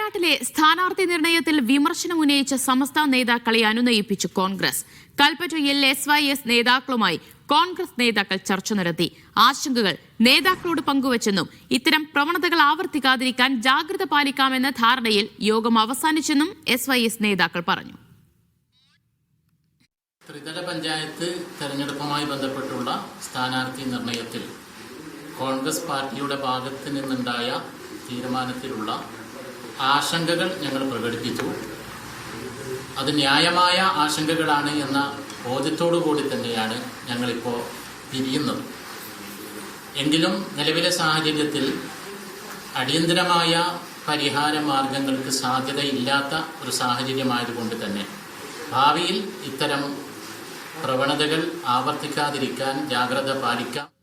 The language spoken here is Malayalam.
വയനാട്ടിലെ സ്ഥാനാർത്ഥി നിർണയത്തിൽ വിമർശനം ഉന്നയിച്ച സമസ്ത നേതാക്കളെ അനുനയിപ്പിച്ചു കോൺഗ്രസ്. കൽപ്പറ്റയിൽ എസ് വൈ എസ് നേതാക്കളുമായി കോൺഗ്രസ് നേതാക്കൾ ചർച്ച നടത്തി. ആശങ്കകൾ നേതാക്കളോട് പങ്കുവച്ചെന്നും ഇത്തരം പ്രവണതകൾ ആവർത്തിക്കാതിരിക്കാൻ ജാഗ്രത പാലിക്കാമെന്ന ധാരണയിൽ യോഗം അവസാനിച്ചെന്നും എസ് വൈ എസ് നേതാക്കൾ പറഞ്ഞു. ത്രിതല പഞ്ചായത്ത് തെരഞ്ഞെടുപ്പുമായി ബന്ധപ്പെട്ടുള്ള സ്ഥാനാർത്ഥി നിർണയത്തിൽ കോൺഗ്രസ് പാർട്ടിയുടെ ഭാഗത്ത് നിന്നുണ്ടായ തീരുമാനത്തിലുള്ള ആശങ്കകൾ ഞങ്ങൾ പ്രകടിപ്പിച്ചു. അത് ന്യായമായ ആശങ്കകളാണ് എന്ന ബോധ്യത്തോടു കൂടി തന്നെയാണ് ഞങ്ങളിപ്പോൾ പിരിയുന്നത്. എങ്കിലും നിലവിലെ സാഹചര്യത്തിൽ അടിയന്തരമായ പരിഹാര മാർഗങ്ങൾക്ക് സാധ്യതയില്ലാത്ത ഒരു സാഹചര്യമായതുകൊണ്ട് തന്നെ ഭാവിയിൽ ഇത്തരം പ്രവണതകൾ ആവർത്തിക്കാതിരിക്കാൻ ജാഗ്രത പാലിക്കാം.